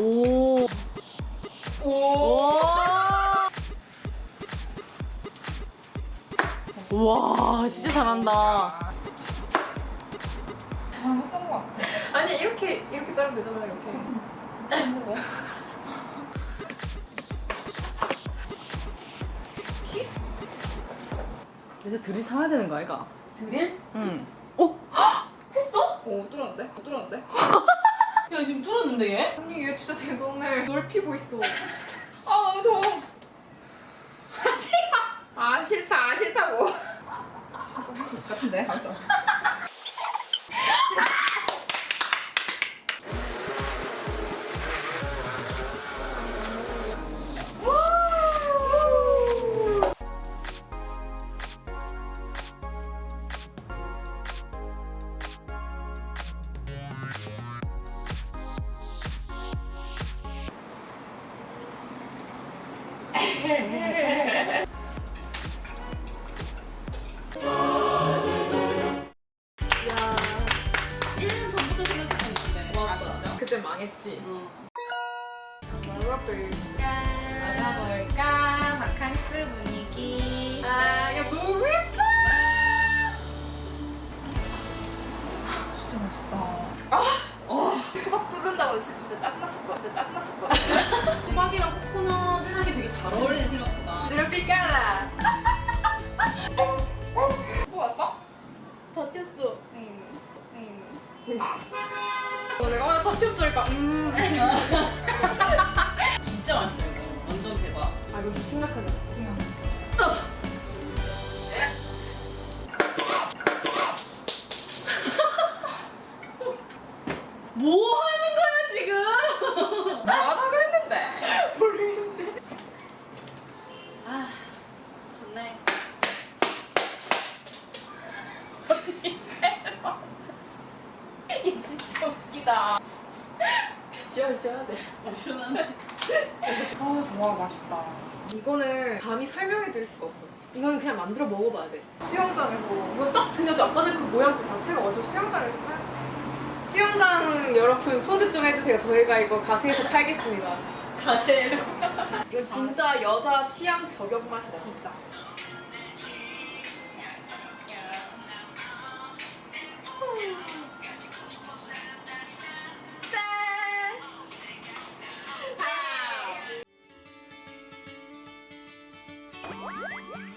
오. 와 진짜 잘한다. 잘못 쓴것 같아. 아니 이렇게 이렇게 자르면 되잖아 이렇게. 이제 둘이 사야 되는 거 아이가? 드릴? 응. 했어? 오 뚫었는데? 못 뚫었는데? 야 지금 뚫었는데 얘? 언니 얘 진짜 대단해. 넓히고 있어. 아 너무 더워. 아 싫다 아 싫다고. 할수 있을 것 같은데 가서. 1년 전부터 생각했던 건데. 아 진짜? 그때 망했지. 어. 짜증났을 거 같아. 짜증났을 거 같아. 수박이랑 코코넛 하기 되게 잘 어울리는 내가 오늘 다쳤으니까 음. 진짜 맛있어 이거. 완전 대박. 아 이거 좀 심각하게 했어. 뭐 하는 거야 지금? 뭐 하다 그랬는데? 아 좋네. 이 웃기다. 쉬어 쉬어야지. 어, 시원하네. 아 좋아 맛있다. 이거는 감히 설명해 드릴 수가 없어. 이건 그냥 만들어 먹어봐야 돼. 수영장에서 이거 딱 그냥 아까 전에 그 모양 그 자체가 완전 수영장에서 팔. 수영장 여러분 소개 좀 해주세요. 저희가 이거 가세에서 팔겠습니다. 가세에서. 이거 진짜 여자 취향 저격 맛이다 진짜. What?